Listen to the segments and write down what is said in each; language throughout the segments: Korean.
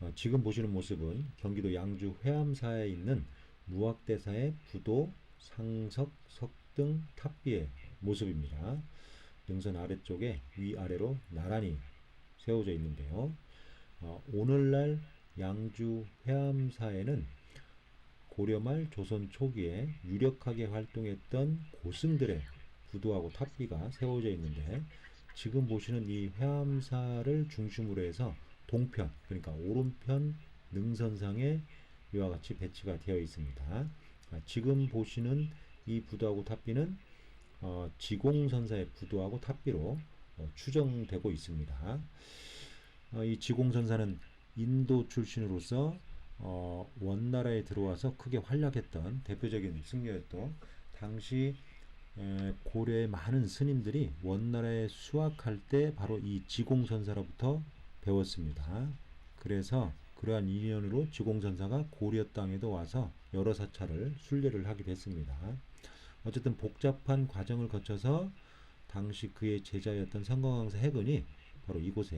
어, 지금 보시는 모습은 경기도 양주 회암사에 있는 무학대사의 부도, 상석, 석등, 탑비의 모습입니다. 능선 아래쪽에 위아래로 나란히 세워져 있는데요. 어, 오늘날 양주 회암사에는 고려말 조선 초기에 유력하게 활동했던 고승들의 부도하고 탑비가 세워져 있는데 지금 보시는 이 회암사를 중심으로 해서 동편 그러니까 오른편 능선상에 이와 같이 배치가 되어 있습니다. 아, 지금 보시는 이 부도하고 탑비는 어, 지공선사의 부도하고 탑비로 어, 추정되고 있습니다. 어, 이 지공선사는 인도 출신으로서 어, 원나라에 들어와서 크게 활약했던 대표적인 승려였고 당시 에, 고려의 많은 스님들이 원나라에 수학할 때 바로 이 지공선사로부터 배웠습니다. 그래서 그러한 인연으로 지공선사가 고려 땅에도 와서 여러 사찰을 순례를 하게 됐습니다. 어쨌든 복잡한 과정을 거쳐서 당시 그의 제자였던 성공왕사 해근이 바로 이곳에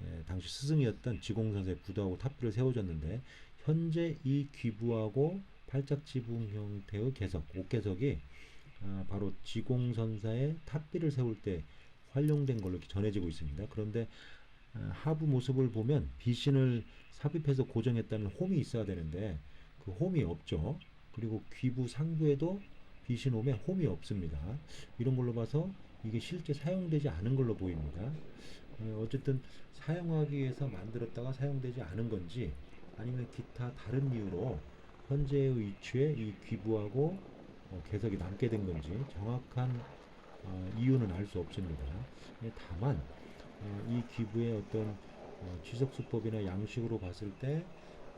에, 당시 스승이었던 지공선사의 부도하고 탑비를 세워졌는데 현재 이 귀부하고 팔짝지붕 형태의 개석, 옥개석이 아, 바로 지공선사의 탑비를 세울 때 활용된 걸로 전해지고 있습니다. 그런데 아, 하부 모습을 보면 비신을 삽입해서 고정했다는 홈이 있어야 되는데 그 홈이 없죠. 그리고 귀부 상부에도 비신 홈에 홈이 없습니다. 이런 걸로 봐서 이게 실제 사용되지 않은 걸로 보입니다. 어, 어쨌든 사용하기 위해서 만들었다가 사용되지 않은 건지 아니면 기타 다른 이유로 현재의 위치에 이 귀부하고 어, 개석이 남게 된 건지 정확한 어, 이유는 알 수 없습니다. 예, 다만 어, 이 기부의 어떤 어, 지석수법이나 양식으로 봤을 때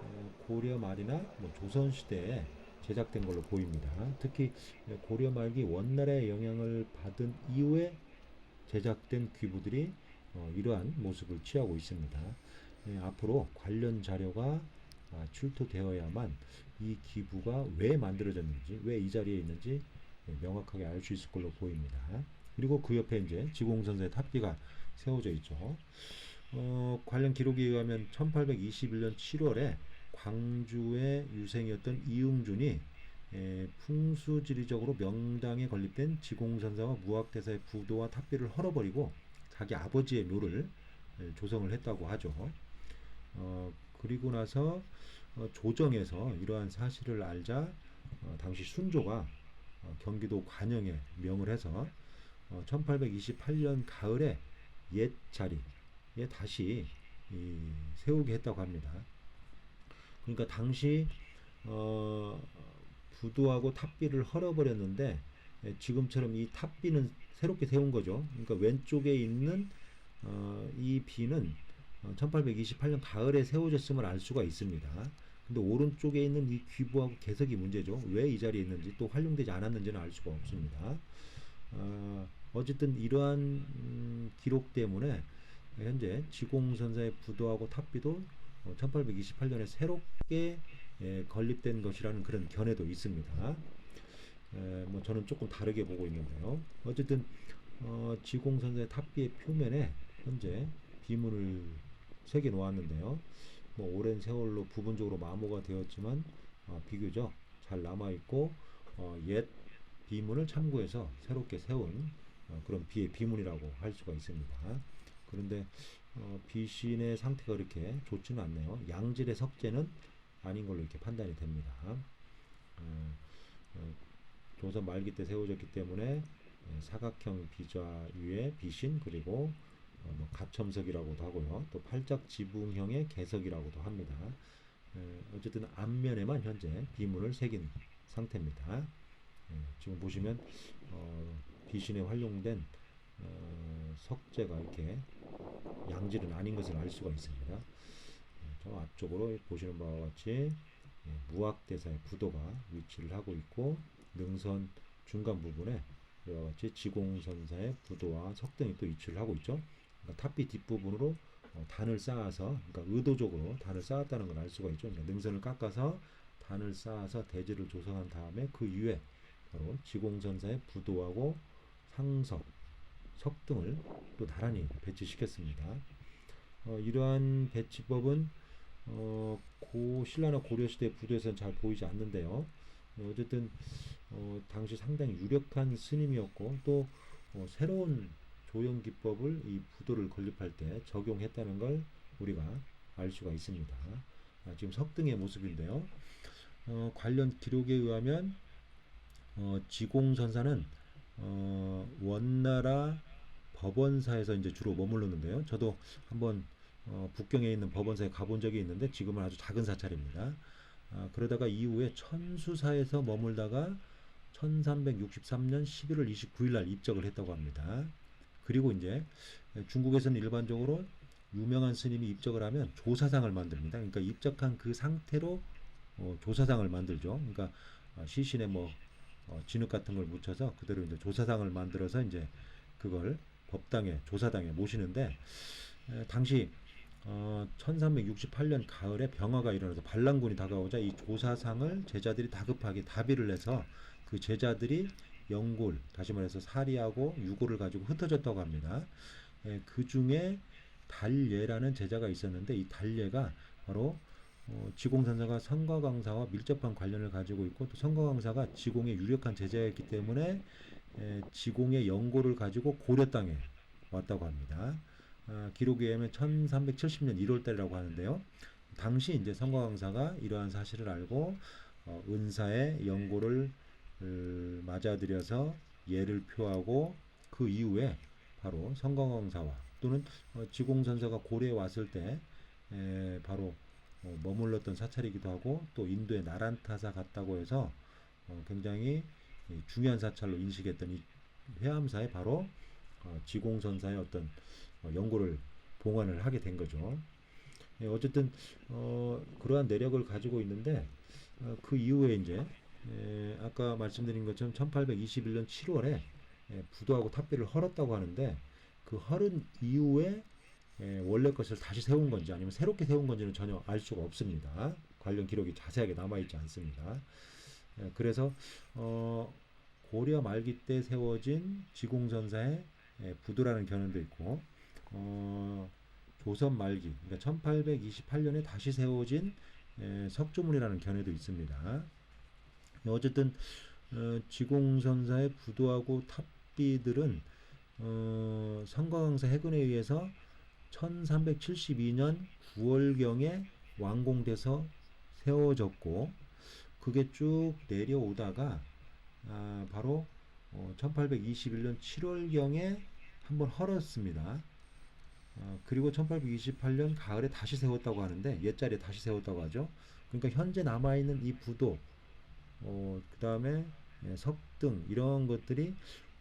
어, 고려 말이나 뭐 조선 시대에 제작된 걸로 보입니다. 특히 고려 말기 원나라의 영향을 받은 이후에 제작된 귀부들이 어, 이러한 모습을 취하고 있습니다. 예, 앞으로 관련 자료가 아, 출토되어야만 이 기부가 왜 만들어졌는지, 왜 이 자리에 있는지 예, 명확하게 알 수 있을 걸로 보입니다. 그리고 그 옆에 이제 지공선사의 탑비가 세워져 있죠. 어, 관련 기록에 의하면 1821년 7월에 광주의 유생이었던 이응준이 에, 풍수지리적으로 명당에 건립된 지공선사와 무학대사의 부도와 탑비를 헐어버리고 자기 아버지의 묘를 에, 조성을 했다고 하죠. 어, 그리고 나서 어, 조정에서 이러한 사실을 알자 어, 당시 순조가 어, 경기도 관영에 명을 해서 어, 1828년 가을에 옛 자리에 다시 이, 세우게 했다고 합니다. 그러니까 당시 어, 부도하고 탑비를 헐어버렸는데 예, 지금처럼 이 탑비는 새롭게 세운 거죠. 그러니까 왼쪽에 있는 어, 이 비는 어, 1828년 가을에 세워졌음을 알 수가 있습니다. 근데 오른쪽에 있는 이 귀부하고 개석이 문제죠. 왜 이 자리에 있는지 또 활용되지 않았는지는 알 수가 없습니다. 어, 어쨌든 이러한 음, 기록 때문에 현재 지공선사의 부도하고 탑비도 1828년에 새롭게 예, 건립된 것이라는 그런 견해도 있습니다. 에, 뭐 저는 조금 다르게 보고 있는데요. 어쨌든 어, 지공선사의 탑비의 표면에 현재 비문을 새겨 놓았는데요. 뭐 오랜 세월로 부분적으로 마모가 되었지만 어, 비교적 잘 남아 있고 어, 옛 비문을 참고해서 새롭게 세운 어, 그런 비의 비문이라고 할 수가 있습니다. 그런데 어, 비신의 상태가 그렇게 좋지는 않네요. 양질의 석재는 아닌 걸로 이렇게 판단이 됩니다. 어, 어, 조선 말기 때 세워졌기 때문에 예, 사각형 비좌 위에 비신 그리고 어, 뭐 갑첨석이라고도 하고요. 또 팔짝 지붕형의 개석이라고도 합니다. 에, 어쨌든 앞면에만 현재 비문을 새긴 상태입니다. 예, 지금 보시면 어, 비신에 활용된 어, 석재가 이렇게 양질은 아닌 것을 알 수가 있습니다. 예, 저 앞쪽으로 보시는 바와 같이 예, 무학대사의 부도가 위치를 하고 있고 능선 중간 부분에 이와 같이 지공선사의 부도와 석등이 또 위치를 하고 있죠. 그러니까 탑비 뒷부분으로 어, 단을 쌓아서 그러니까 의도적으로 단을 쌓았다는 걸 알 수가 있죠. 그러니까 능선을 깎아서 단을 쌓아서 대지를 조성한 다음에 그 위에 바로 지공선사의 부도하고 상석, 석 등을 또 나란히 배치시켰습니다. 어, 이러한 배치법은 어, 고 신라나 고려 시대 부도에서는 잘 보이지 않는데요. 어, 어쨌든 어, 당시 상당히 유력한 스님이었고 또 어, 새로운 조형 기법을 이 부도를 건립할 때 적용했다는 걸 우리가 알 수가 있습니다. 아, 지금 석등의 모습인데요. 어, 관련 기록에 의하면 어, 지공선사는 어, 원나라 법원사에서 이제 주로 머물렀는데요. 저도 한번 어, 북경에 있는 법원사에 가본 적이 있는데 지금은 아주 작은 사찰입니다. 아, 그러다가 이후에 천수사에서 머물다가 1363년 11월 29일 날 입적을 했다고 합니다. 그리고 이제 중국에서는 일반적으로 유명한 스님이 입적을 하면 조사상을 만듭니다. 그러니까 입적한 그 상태로 어, 조사상을 만들죠. 그러니까 어, 시신에 뭐 어, 진흙 같은 걸 묻혀서 그대로 이제 조사상을 만들어서 이제 그걸 법당에 조사당에 모시는데 에, 당시 어, 1368년 가을에 병화가 일어나서 반란군이 다가오자 이 조사상을 제자들이 다급하게 다비를 해서 그 제자들이 영골 다시 말해서 사리하고 유골을 가지고 흩어졌다고 합니다. 에, 그 중에 달예라는 제자가 있었는데 이 달예가 바로 어, 지공선사가 성과강사와 밀접한 관련을 가지고 있고 또 성과강사가 지공의 유력한 제자였기 때문에 에, 지공의 연고를 가지고 고려 땅에 왔다고 합니다. 아, 기록에 의하면 1370년 1월달이라고 하는데요. 당시 이제 성과강사가 이러한 사실을 알고 어, 은사의 연고를 을, 맞아들여서 예를 표하고 그 이후에 바로 성광왕사와 또는 어, 지공선사가 고려에 왔을 때 에, 바로 어, 머물렀던 사찰이기도 하고 또 인도의 나란타사 같다고 해서 어, 굉장히 이 중요한 사찰로 인식했던 이 회암사에 바로 어, 지공선사의 어떤 어, 연고를 봉헌을 하게 된 거죠. 예, 어쨌든 어, 그러한 내력을 가지고 있는데 어, 그 이후에 이제 에, 아까 말씀드린 것처럼 1821년 7월에 에, 부도하고 탑비를 헐었다고 하는데 그 헐은 이후에 에, 원래 것을 다시 세운 건지 아니면 새롭게 세운 건지는 전혀 알 수가 없습니다. 관련 기록이 자세하게 남아있지 않습니다. 에, 그래서 어, 고려 말기 때 세워진 지공선사의 에, 부도라는 견해도 있고 어, 조선 말기 그러니까 1828년에 다시 세워진 에, 석조문이라는 견해도 있습니다. 어쨌든 어, 지공선사의 부도하고 탑비들은 어, 성과강사 해군에 의해서 1372년 9월경에 완공돼서 세워졌고 그게 쭉 내려오다가 아, 바로 어, 1821년 7월경에 한번 헐었습니다. 어, 그리고 1828년 가을에 다시 세웠다고 하는데 옛자리에 다시 세웠다고 하죠. 그러니까 현재 남아있는 이 부도 어, 그 다음에 예, 석등 이런 것들이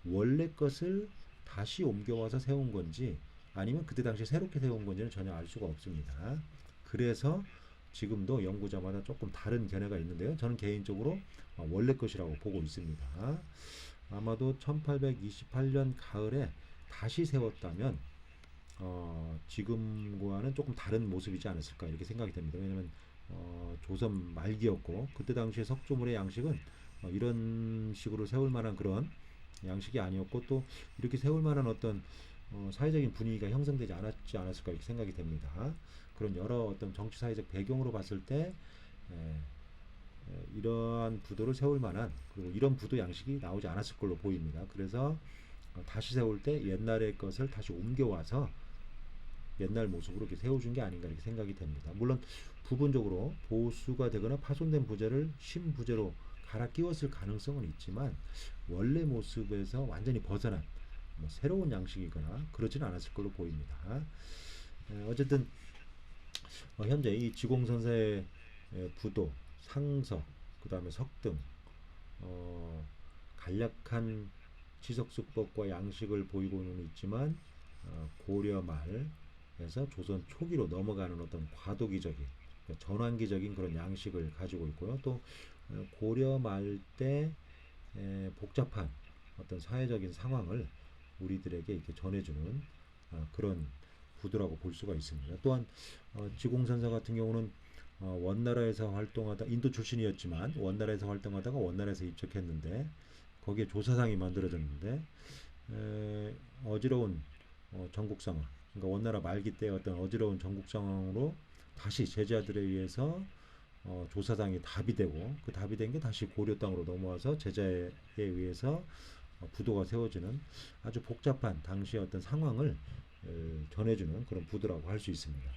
원래 것을 다시 옮겨와서 세운 건지 아니면 그때 당시 새롭게 세운 건지는 전혀 알 수가 없습니다. 그래서 지금도 연구자마다 조금 다른 견해가 있는데요. 저는 개인적으로 어, 원래 것이라고 보고 있습니다. 아마도 1828년 가을에 다시 세웠다면 어, 지금과는 조금 다른 모습이지 않았을까 이렇게 생각이 됩니다. 왜냐하면 어, 조선 말기였고 그때 당시에 석조물의 양식은 어, 이런 식으로 세울 만한 그런 양식이 아니었고 또 이렇게 세울 만한 어떤 어, 사회적인 분위기가 형성되지 않았지 않았을까 이렇게 생각이 됩니다. 그런 여러 어떤 정치 사회적 배경으로 봤을 때 에, 에, 이러한 부도를 세울 만한 그리고 이런 부도 양식이 나오지 않았을 걸로 보입니다. 그래서 어, 다시 세울 때 옛날의 것을 다시 옮겨와서 옛날 모습으로 이렇게 세워준 게 아닌가 이렇게 생각이 됩니다. 물론 부분적으로 보수가 되거나 파손된 부재를 신부재로 갈아 끼웠을 가능성은 있지만 원래 모습에서 완전히 벗어난 뭐 새로운 양식이거나 그러지는 않았을 걸로 보입니다. 에, 어쨌든 어, 현재 이 지공선사의 에, 부도, 상석, 그 다음에 석등, 어, 간략한 지석수법과 양식을 보이고는 있지만 어, 고려 말에서 조선 초기로 넘어가는 어떤 과도기적인 그러니까 전환기적인 그런 양식을 가지고 있고요. 또 어, 고려 말 때 복잡한 어떤 사회적인 상황을 우리들에게 이렇게 전해주는 어, 그런 구도라고 볼 수가 있습니다. 또한 어, 지공선사 같은 경우는 어, 원나라에서 활동하다 인도 출신이었지만 원나라에서 활동하다가 원나라에서 입적했는데 거기에 조사상이 만들어졌는데 에, 어지러운 어, 전국 상황 그러니까 원나라 말기 때 어떤 어지러운 전국 상황으로 다시 제자들에 의해서 어, 조사당이 답이 되고 그 답이 된 게 다시 고려 땅으로 넘어와서 제자에 의해서 어, 부도가 세워지는 아주 복잡한 당시의 어떤 상황을 에, 전해주는 그런 부도라고 할 수 있습니다.